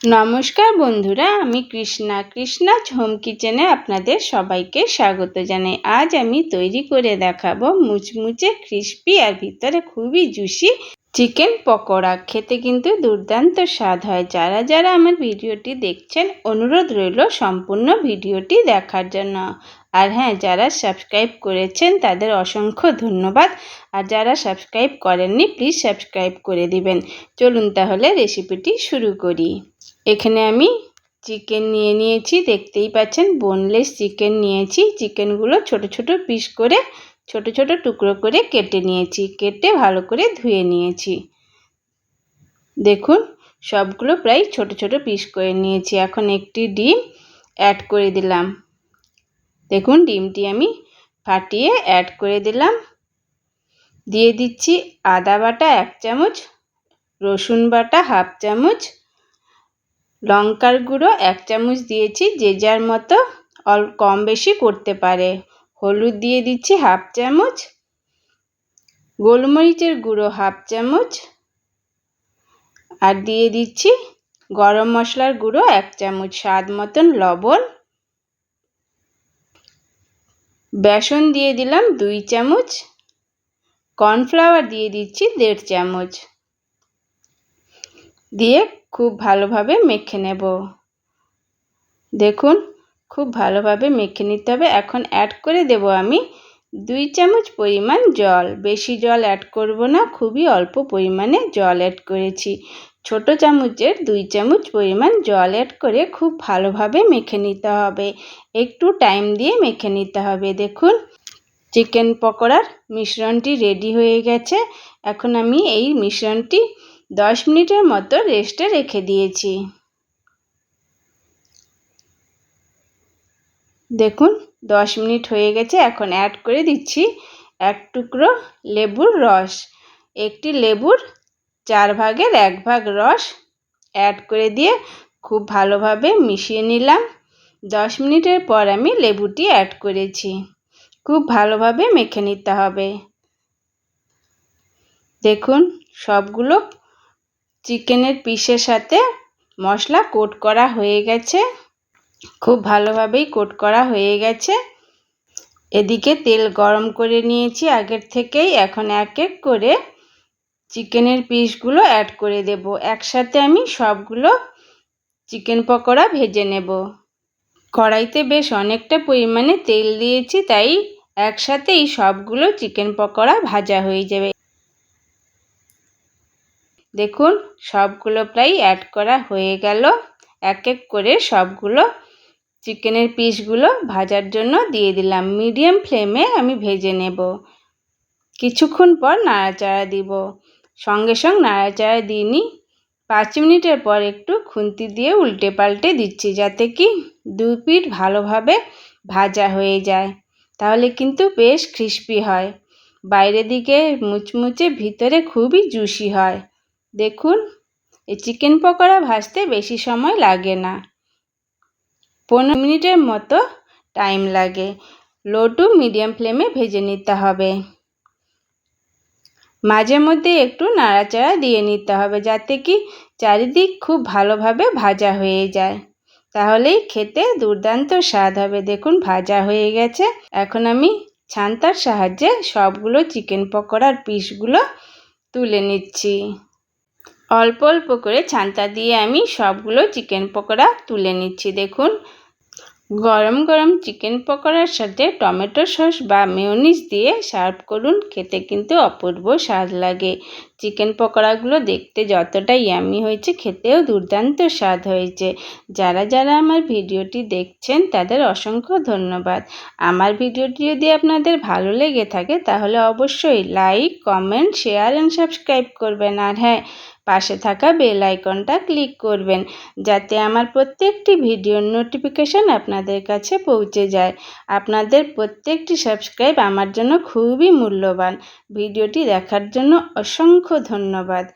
নমস্কার বন্ধুরা, আমি কৃষ্ণা। কৃষ্ণা হোম কিচেনে আপনাদের সবাইকে স্বাগত জানাই। আজ আমি তৈরি করে দেখাবো মুচমুচে ক্রিস্পি আর ভিতরে খুবই জুসি চিকেন পকোড়া। খেতে কিন্তু দুর্দান্ত স্বাদ হয়। যারা যারা আমার ভিডিওটি দেখছেন, অনুরোধ রইল সম্পূর্ণ ভিডিওটি দেখার জন্য। আর হ্যাঁ যারা সাবস্ক্রাইব করেছেন, তাদের অসংখ্য ধন্যবাদ। আর যারা সাবস্ক্রাইব করেননি, প্লিজ সাবস্ক্রাইব করে দিবেন। চলুন তাহলে রেসিপিটি শুরু করি। এখানে আমি চিকেন নিয়ে নিয়েছি, দেখতেই পাচ্ছেন বোনলেস চিকেন নিয়েছি। চিকেনগুলো ছোট ছোট পিস করে, ছোট ছোট টুকরো করে কেটে নিয়েছি, কেটে ভালো করে ধুয়ে নিয়েছি। দেখুন, সবগুলো প্রায় ছোট ছোট পিস করে নিয়েছি। এখন একটি ডিম অ্যাড করে দিলাম। দেখুন, ডিমটি আমি ফাটিয়ে অ্যাড করে দিলাম। দিয়ে দিচ্ছি আদা বাটা এক চামচ, রসুন বাটা হাফ চামচ লঙ্কার গুঁড়ো এক চামচ দিয়েছি, যে যার মতো অল কম বেশি করতে পারে। হলুদ দিয়ে দিচ্ছি হাফ চামচ। গোলমরিচের গুঁড়ো হাফ চামচ। আর দিয়ে দিচ্ছি গরম মশলার গুঁড়ো এক চামচ স্বাদ মতন লবণ। বেসন দিয়ে দিলাম দুই চামচ। কর্নফ্লাওয়ার দিয়ে দিচ্ছি দেড় চামচ। দিয়ে খুব ভালোভাবে মেখে নেব। দেখুন, খুব ভালোভাবে মেখে নিতে হবে। এখন অ্যাড করে দেব আমি দুই চামচ পরিমাণ জল। বেশি জল অ্যাড করব না, খুবই অল্প পরিমাণে জল অ্যাড করেছি। ছোট চামচের দুই চামচ পরিমাণ জল অ্যাড করে খুব ভালোভাবে মেখে নিতে হবে। একটু টাইম দিয়ে মেখে নিতে হবে। দেখুন চিকেন পকোড়ার মিশ্রণটি রেডি হয়ে গেছে। এখন আমি এই মিশ্রণটি দশ মিনিটের মতো রেস্টে রেখে দিয়েছি। দেখুন, দশ মিনিট হয়ে গেছে, এখন অ্যাড করে দিচ্ছি এক টুকরো লেবুর রস। একটি লেবুর চার ভাগের এক ভাগ রস অ্যাড করে দিয়ে খুব ভালোভাবে মিশিয়ে নিলাম। দশ মিনিটের পর আমি লেবুটি অ্যাড করেছি। খুব ভালোভাবে মেখে নিতে হবে। দেখুন, সবগুলো চিকেনের পিসের সাথে মশলা কোট করা হয়ে গেছে। খুব ভালোভাবেই কোট করা হয়ে গেছে। এদিকে তেল গরম করে নিয়েছি। আগের থেকেই এখন এক এক করে চিকেনের পিসগুলো অ্যাড করে দেব। একসাথে আমি সবগুলো চিকেন পকোড়া ভেজে নেব। কড়াইতে বেশ অনেকটা পরিমাণে তেল দিয়েছি, তাই একসাথেই সবগুলো চিকেন পকোড়া ভাজা হয়ে যাবে। দেখুন, সবগুলো প্রায় অ্যাড করা হয়ে গেল। এক এক করে সবগুলো চিকেনের পিসগুলো ভাজার জন্য দিয়ে দিলাম। মিডিয়াম ফ্লেমে আমি ভেজে নেব। কিছুক্ষণ পর নাড়াচাড়া দিব। সঙ্গে সঙ্গে নাড়াচাড়া দিইনি। পাঁচ মিনিটের পর একটু খুন্তি দিয়ে উল্টে পাল্টে দিচ্ছি যাতে কি দু পিঠ ভালোভাবে ভাজা হয়ে যায়। তাহলে কিন্তু বেশ ক্রিস্পি হয়। বাইরের দিকে মুচমুচে, ভিতরে খুবই জুসি হয়। দেখুন, এই চিকেন পকোড়া ভাজতে বেশি সময় লাগে না। পনেরো মিনিটের মতো টাইম লাগে। লো টু মিডিয়াম ফ্লেমে ভেজে নিতে হবে। মাঝে মধ্যে একটু নাড়াচাড়া দিয়ে নিতে হবে যাতে কি চারিদিক খুব ভালোভাবে ভাজা হয়ে যায়। তাহলেই খেতে দুর্দান্ত স্বাদ হবে। দেখুন, ভাজা হয়ে গেছে। এখন আমি ছান্তার সাহায্যে সবগুলো চিকেন পকোড়ার পিসগুলো তুলে নিচ্ছি। অল্প অল্প করে ছান্তা দিয়ে আমি সবগুলো চিকেন পকোড়া তুলে নিচ্ছি, দেখুন। গরম গরম চিকেন পকোড়ার সাথে টমেটো সস বা মেয়নিজ দিয়ে সার্ভ করুন, খেতে কিন্তু অপূর্ব স্বাদ লাগে। চিকেন পকোড়াগুলো দেখতে যতটা ইয়ামি হয়েছে, খেতেও দুর্দান্ত স্বাদ হয়েছে। যারা যারা আমার ভিডিওটি দেখছেন, তাদের অসংখ্য ধন্যবাদ। আমার ভিডিওটি যদি আপনাদের ভালো লেগে থাকে, তাহলে অবশ্যই like, comment, share and subscribe করবেন। আর হ্যাঁ পাশে থাকা বেল আইকনটা ক্লিক করবেন, যাতে আমার প্রত্যেকটি ভিডিওর নোটিফিকেশান আপনাদের কাছে পৌঁছে যায়। আপনাদের প্রত্যেকটি সাবস্ক্রাইব আমার জন্য খুবই মূল্যবান। ভিডিওটি দেখার জন্য অসংখ্য ধন্যবাদ।